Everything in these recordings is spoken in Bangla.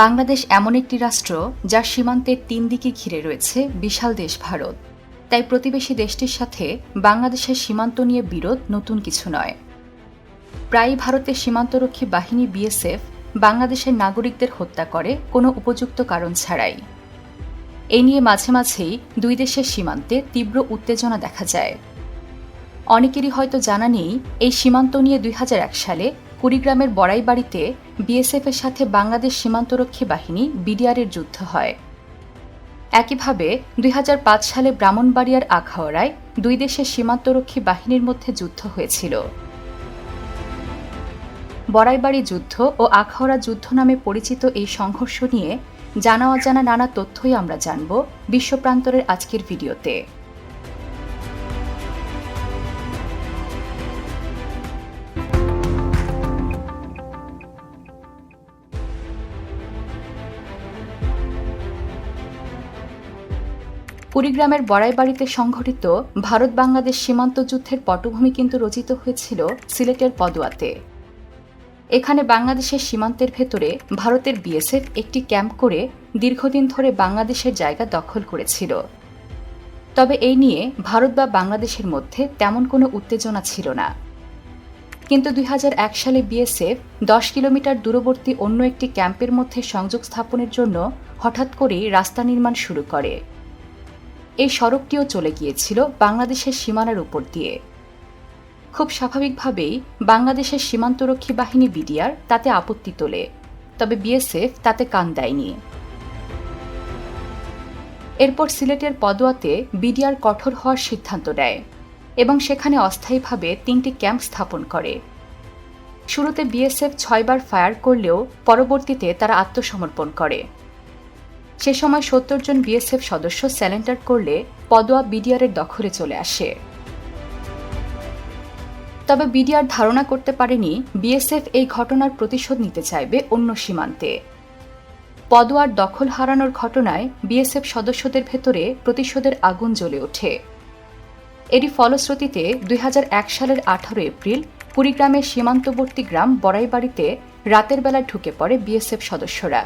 বাংলাদেশ এমন একটি রাষ্ট্র যার সীমান্তের তিন দিকে ঘিরে রয়েছে বিশাল দেশ ভারত। তাই প্রতিবেশী দেশটির সাথে বাংলাদেশের সীমান্ত নিয়ে বিরোধ নতুন কিছু নয়। প্রায়ই ভারতের সীমান্তরক্ষী বাহিনী বিএসএফ বাংলাদেশের নাগরিকদের হত্যা করে কোনো উপযুক্ত কারণ ছাড়াই। এ নিয়ে মাঝে মাঝেই দুই দেশের সীমান্তে তীব্র উত্তেজনা দেখা যায়। অনেকেরই হয়তো জানা নেই, এই সীমান্ত নিয়ে দুই হাজার এক সালে কুড়িগ্রামের বড়াইবাড়িতে বিএসএফ এর সাথে বাংলাদেশ সীমান্তরক্ষী বাহিনী বিডিআরের যুদ্ধ হয়। একইভাবে, দুই হাজার পাঁচ সালে ব্রাহ্মণবাড়িয়ার আখাওড়ায় দুই দেশের সীমান্তরক্ষী বাহিনীর মধ্যে যুদ্ধ হয়েছিল। বড়াইবাড়ি যুদ্ধ ও আখাওড়া যুদ্ধ নামে পরিচিত এই সংঘর্ষ নিয়ে জানা অজানা নানা তথ্যই আমরা জানব বিশ্বপ্রান্তরের আজকের ভিডিওতে। কুড়িগ্রামের বড়াইবাড়িতে সংঘটিত ভারত বাংলাদেশ সীমান্ত যুদ্ধের পটভূমি কিন্তু রচিত হয়েছিল সিলেটের পদুয়াতে। এখানে বাংলাদেশের সীমান্তের ভেতরে ভারতের বিএসএফ একটি ক্যাম্প করে দীর্ঘদিন ধরে বাংলাদেশের জায়গা দখল করেছিল। তবে এই নিয়ে ভারত বা বাংলাদেশের মধ্যে তেমন কোনো উত্তেজনা ছিল না। কিন্তু দুই হাজার এক সালে বিএসএফ দশ কিলোমিটার দূরবর্তী অন্য একটি ক্যাম্পের মধ্যে সংযোগ স্থাপনের জন্য হঠাৎ করেই রাস্তা নির্মাণ শুরু করে। এই সড়কটিও চলে গিয়েছিল বাংলাদেশের সীমানার উপর দিয়ে। খুব স্বাভাবিকভাবেই বাংলাদেশের সীমান্তরক্ষী বাহিনী বিডিআর তাতে আপত্তি তোলে, তবে বিএসএফ তাতে কান দেয়নি। এরপর সিলেটের পদোয়াতে বিডিআর কঠোর হওয়ার সিদ্ধান্ত নেয় এবং সেখানে অস্থায়ীভাবে তিনটি ক্যাম্প স্থাপন করে। শুরুতে বিএসএফ ছয়বার ফায়ার করলেও পরবর্তীতে তারা আত্মসমর্পণ করে। সে সময় সত্তর জন বিএসএফ সদস্য স্যালেন্ডার করলে পদোয়া বিডিআরের দখলে চলে আসে। তবে বিডিআর ধারণা করতে পারেনি, বিএসএফ এই ঘটনার প্রতিশোধ নিতে চাইবে অন্য সীমান্তে। পদোয়ার দখল হারানোর ঘটনায় বিএসএফ সদস্যদের ভেতরে প্রতিশোধের আগুন জ্বলে ওঠে। এরই ফলশ্রুতিতে দুই হাজার এক সালের আঠারো এপ্রিল কুড়িগ্রামের সীমান্তবর্তী গ্রাম বড়াইবাড়িতে রাতের বেলা ঢুকে পড়ে বিএসএফ সদস্যরা।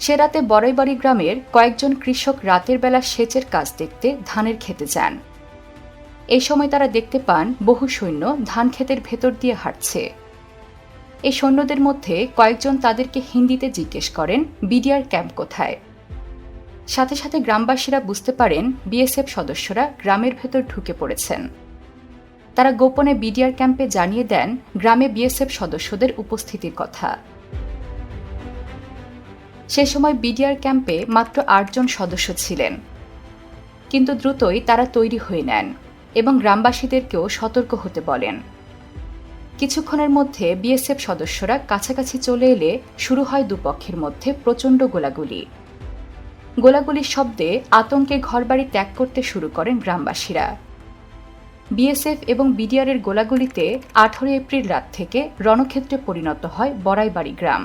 সে রাতে বড়াইবাড়ি গ্রামের কয়েকজন কৃষক রাতের বেলা সেচের কাজ দেখতে ধানের খেতে যান। এই সময় তারা দেখতে পান বহু সৈন্য ধান ক্ষেতের ভেতর দিয়ে হাঁটছে। এই সৈন্যদের মধ্যে কয়েকজন তাদেরকে হিন্দিতে জিজ্ঞেস করেন, বিডিআর ক্যাম্প কোথায়? সাথে সাথে গ্রামবাসীরা বুঝতে পারেন, বিএসএফ সদস্যরা গ্রামের ভেতর ঢুকে পড়েছেন। তারা গোপনে বিডিআর ক্যাম্পে জানিয়ে দেন, গ্রামে বিএসএফ সদস্যদের উপস্থিতির কথা। সে সময় বিডিআর ক্যাম্পে মাত্র আটজন সদস্য ছিলেন। কিন্তু দ্রুতই তারা তৈরি হয়ে নেন এবং গ্রামবাসীদেরকেও সতর্ক হতে বলেন। কিছুক্ষণের মধ্যে বিএসএফ সদস্যরা কাছাকাছি চলে এলে শুরু হয় দুপক্ষের মধ্যে প্রচণ্ড গোলাগুলি। গোলাগুলির শব্দে আতঙ্কে ঘরবাড়ি ত্যাগ করতে শুরু করেন গ্রামবাসীরা। বিএসএফ এবং বিডিআরের গোলাগুলিতে আঠারো এপ্রিল রাত থেকে রণক্ষেত্রে পরিণত হয় বড়াইবাড়ি গ্রাম।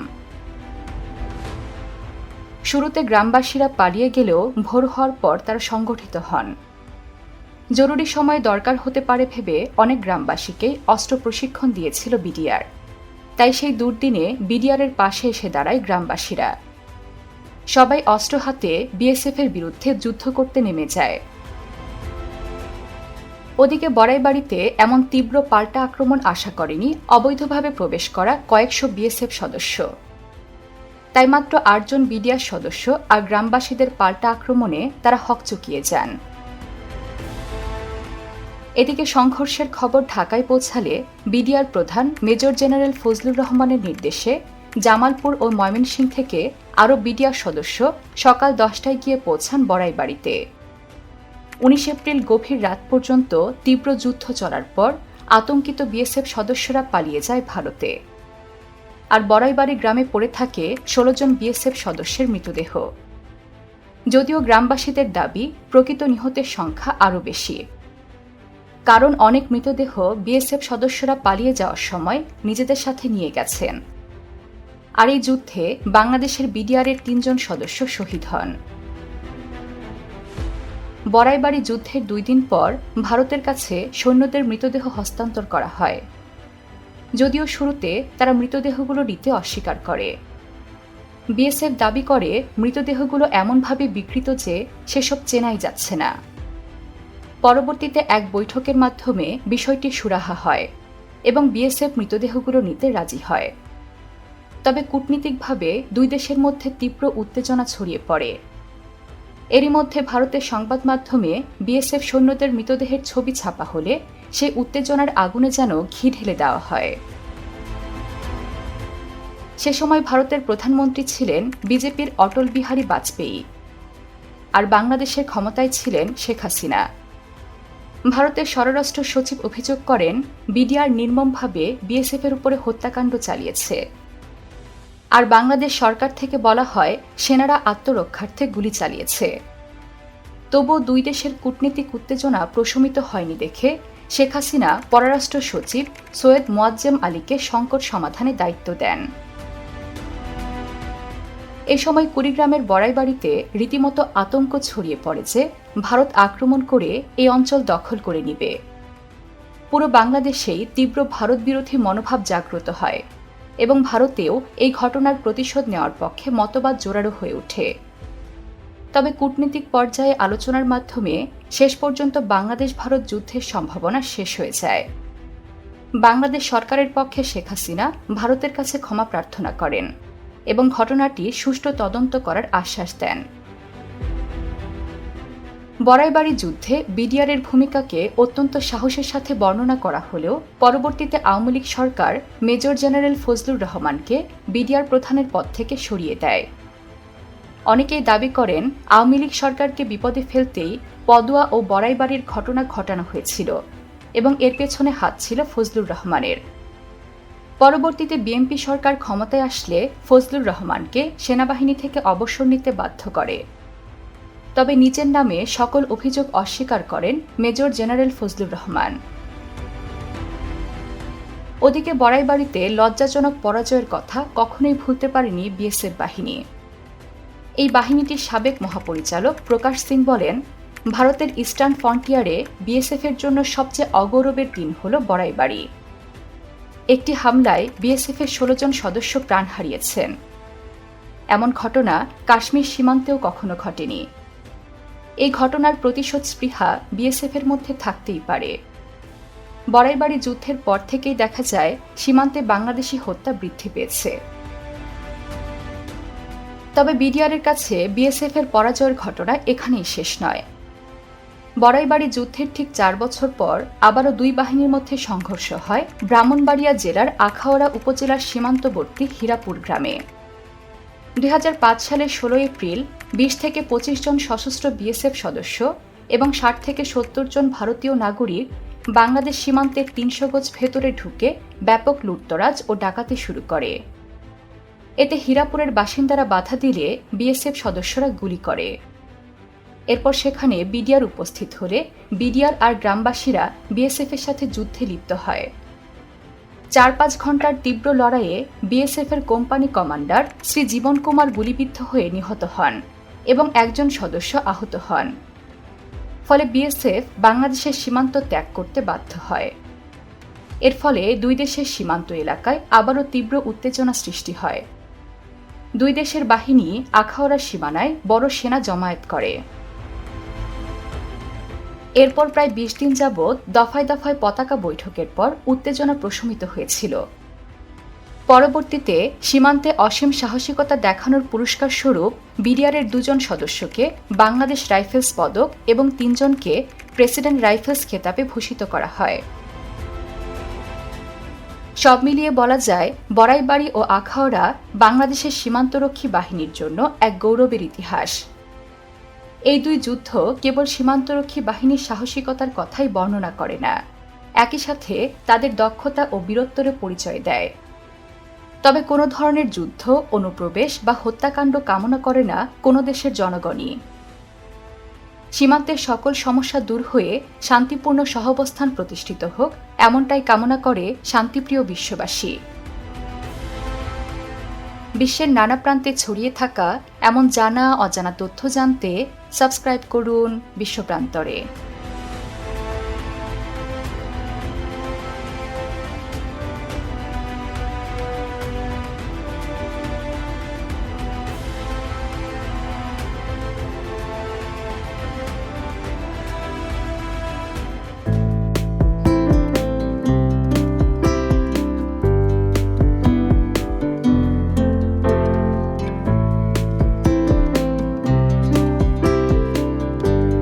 শুরুতে গ্রামবাসীরা পালিয়ে গেলেও ভোর হওয়ার পর তারা সংগঠিত হন। জরুরি সময়ে দরকার হতে পারে ভেবে অনেক গ্রামবাসীকে অস্ত্র প্রশিক্ষণ দিয়েছিল বিডিআর। তাই সেই দুর্দিনে বিডিআরের পাশে এসে দাঁড়ায় গ্রামবাসীরা। সবাই অস্ত্র হাতে বিএসএফ এর বিরুদ্ধে যুদ্ধ করতে নেমে যায়। ওদিকে বড়াইবাড়িতে এমন তীব্র পাল্টা আক্রমণ আশা করেনি অবৈধভাবে প্রবেশ করা কয়েকশো বিএসএফ সদস্য। তাই মাত্র আটজন বিডিআর সদস্য আর গ্রামবাসীদের পাল্টা আক্রমণে তারা হকচকিয়ে যান। এদিকে সংঘর্ষের খবর ঢাকায় পৌঁছালে বিডিআর প্রধান মেজর জেনারেল ফজলুর রহমানের নির্দেশে জামালপুর ও ময়মনসিংহ থেকে আরও বিডিআর সদস্য সকাল দশটায় গিয়ে পৌঁছান বড়াইবাড়িতে। উনিশ এপ্রিল গভীর রাত পর্যন্ত তীব্র যুদ্ধ চলার পর আতঙ্কিত বিএসএফ সদস্যরা পালিয়ে যায় ভারতে। আর বড়াইবাড়ি গ্রামে পড়ে থাকে ষোলো জন বিএসএফ সদস্যের মৃতদেহ। যদিও গ্রামবাসীদের দাবি, প্রকৃত নিহতের সংখ্যা আরও বেশি। কারণ অনেক মৃতদেহ বিএসএফ সদস্যরা পালিয়ে যাওয়ার সময় নিজেদের সাথে নিয়ে গেছেন। আর এই যুদ্ধে বাংলাদেশের বিডিআরের তিনজন সদস্য শহীদ হন। বড়াইবাড়ি যুদ্ধের দুই দিন পর ভারতের কাছে সৈন্যদের মৃতদেহ হস্তান্তর করা হয়। যদিও শুরুতে তারা মৃতদেহগুলো নিতে অস্বীকার করে। বিএসএফ দাবি করে, মৃতদেহগুলো এমনভাবে বিকৃত যে সেসব চেনাই যাচ্ছে না। পরবর্তীতে এক বৈঠকের মাধ্যমে বিষয়টি সুরাহা হয় এবং বিএসএফ মৃতদেহগুলো নিতে রাজি হয়। তবে কূটনীতিকভাবে দুই দেশের মধ্যে তীব্র উত্তেজনা ছড়িয়ে পড়ে। এরই মধ্যে ভারতের সংবাদ মাধ্যমে বিএসএফ সৈন্যদের মৃতদেহের ছবি ছাপা হলে সেই উত্তেজনার আগুনে যেন ঘি ঢেলে দেওয়া হয়। সে সময় ভারতের প্রধানমন্ত্রী ছিলেন বিজেপির অটল বিহারী বাজপেয়ী আর বাংলাদেশের ক্ষমতায় ছিলেন শেখ হাসিনা। ভারতের স্বরাষ্ট্র সচিব অভিযোগ করেন, বিডিআর নির্মমভাবে বিএসএফের উপরে হত্যাকাণ্ড চালিয়েছে। আর বাংলাদেশ সরকার থেকে বলা হয়, সেনারা আত্মরক্ষার্থে গুলি চালিয়েছে। তবুও দুই দেশের কূটনীতিক উত্তেজনা প্রশমিত হয়নি দেখে শেখ হাসিনা পররাষ্ট্র সচিব সৈয়দ মোয়াজ্জেম আলীকে সংকট সমাধানে দায়িত্ব দেন। এ সময় কুড়িগ্রামের বড়াইবাড়িতে রীতিমতো আতঙ্ক ছড়িয়ে পড়ে যে ভারত আক্রমণ করে এই অঞ্চল দখল করে নিবে। পুরো বাংলাদেশেই তীব্র ভারত বিরোধী মনোভাব জাগ্রত হয় এবং ভারতেও এই ঘটনার প্রতিশোধ নেওয়ার পক্ষে মতবাদ জোরালো হয়ে ওঠে। তবে কূটনীতিক পর্যায়ে আলোচনার মাধ্যমে শেষ পর্যন্ত বাংলাদেশ ভারত যুদ্ধের সম্ভাবনা শেষ হয়ে যায়। বাংলাদেশ সরকারের পক্ষে শেখ হাসিনা ভারতের কাছে ক্ষমা প্রার্থনা করেন এবং ঘটনাটি সুষ্ঠু তদন্ত করার আশ্বাস দেন। বড়াইবাড়ি যুদ্ধে বিডিআরের ভূমিকাকে অত্যন্ত সাহসের সাথে বর্ণনা করা হলেও পরবর্তীতে আওয়ামী লীগ সরকার মেজর জেনারেল ফজলুর রহমানকে বিডিআর প্রধানের পদ থেকে সরিয়ে দেয়। অনেকেই দাবি করেন, আওয়ামী লীগ সরকারকে বিপদে ফেলতেই পদুয়া ও বড়াইবাড়ির ঘটনা ঘটানো হয়েছিল এবং এর পেছনে হাত ছিল ফজলুর রহমানের। পরবর্তীতে বিএনপি সরকার ক্ষমতায় আসলে ফজলুর রহমানকে সেনাবাহিনী থেকে অবসর নিতে বাধ্য করে। তবে নিজের নামে সকল অভিযোগ অস্বীকার করেন মেজর জেনারেল ফজলুর রহমান। ওদিকে বড়াইবাড়িতে লজ্জাজনক পরাজয়ের কথা কখনোই ভুলতে পারেনি বিএসএফ বাহিনী। এই বাহিনীটির সাবেক মহাপরিচালক প্রকাশ সিং বলেন, ভারতের ইস্টার্ন ফ্রন্টিয়ারে বিএসএফের জন্য সবচেয়ে অগৌরবের দিন হল বড়াইবাড়ি একটি হামলায় বিএসএফের ষোলো জন সদস্য প্রাণ হারিয়েছেন। এমন ঘটনা কাশ্মীর সীমান্তেও কখনো ঘটেনি। এই ঘটনার প্রতিশোধ স্পৃহা বিএসএফের মধ্যে থাকতেই পারে। বড়াইবাড়ি যুদ্ধের পর থেকেই দেখা যায়, সীমান্তে বাংলাদেশি হত্যা বৃদ্ধি পেয়েছে। তবে বিডিআরের কাছে বিএসএফ এর পরাজয়ের ঘটনা এখানেই শেষ নয়। বড়াইবাড়ি যুদ্ধের ঠিক চার বছর পর আবারও দুই বাহিনীর মধ্যে সংঘর্ষ হয় ব্রাহ্মণবাড়িয়া জেলার আখাওড়া উপজেলার সীমান্তবর্তী হীরাপুর গ্রামে। দুই হাজার পাঁচ সালের ষোলো এপ্রিল বিশ থেকে পঁচিশ জন সশস্ত্র বিএসএফ সদস্য এবং ষাট থেকে সত্তর জন ভারতীয় নাগরিক বাংলাদেশ সীমান্তের তিনশো গজ ভেতরে ঢুকে ব্যাপক লুটতরাজ ও ডাকাতি শুরু করে। এতে হীরাপুরের বাসিন্দারা বাধা দিলে বিএসএফ সদস্যরা গুলি করে। এরপর সেখানে বিডিআর উপস্থিত হলে বিডিআর আর গ্রামবাসীরা বিএসএফের সাথে যুদ্ধে লিপ্ত হয়। চার পাঁচ ঘণ্টার তীব্র লড়াইয়ে বিএসএফের কোম্পানি কমান্ডার শ্রী জীবন কুমার গুলিবিদ্ধ হয়ে নিহত হন এবং একজন সদস্য আহত হন। ফলে বিএসএফ বাংলাদেশের সীমান্ত ত্যাগ করতে বাধ্য হয়। এর ফলে দুই দেশের সীমান্ত এলাকায় আবারও তীব্র উত্তেজনা সৃষ্টি হয়। দুই দেশের বাহিনী আখাওড়ার সীমানায় বড় সেনা জমায়েত করে। এরপর প্রায় বিশ দিন যাবৎ দফায় দফায় পতাকা বৈঠকের পর উত্তেজনা প্রশমিত হয়েছিল। পরবর্তীতে সীমান্তে অসীম সাহসিকতা দেখানোর পুরস্কার স্বরূপ বিডিআরের দুজন সদস্যকে বাংলাদেশ রাইফেলস পদক এবং তিনজনকে প্রেসিডেন্ট রাইফেলস খেতাবে ভূষিত করা হয়। সব মিলিয়ে বলা যায়, বড়াইবাড়ি ও আখাওড়া বাংলাদেশের সীমান্তরক্ষী বাহিনীর জন্য এক গৌরবের ইতিহাস। এই দুই যুদ্ধ কেবল সীমান্তরক্ষী বাহিনীর সাহসিকতার কথাই বর্ণনা করে না, একই সাথে তাদের দক্ষতা ও বীরত্বরে পরিচয় দেয়। তবে কোনো ধরনের যুদ্ধ, অনুপ্রবেশ বা হত্যাকাণ্ড কামনা করে না কোনো দেশের জনগণই। সীমান্তের সকল সমস্যা দূর হয়ে শান্তিপূর্ণ সহাবস্থান প্রতিষ্ঠিত হোক, এমনটাই কামনা করে শান্তিপ্রিয় বিশ্ববাসী। বিশ্বের নানা প্রান্তে ছড়িয়ে থাকা এমন জানা অজানা তথ্য জানতে সাবস্ক্রাইব করুন বিশ্বপ্রান্তরে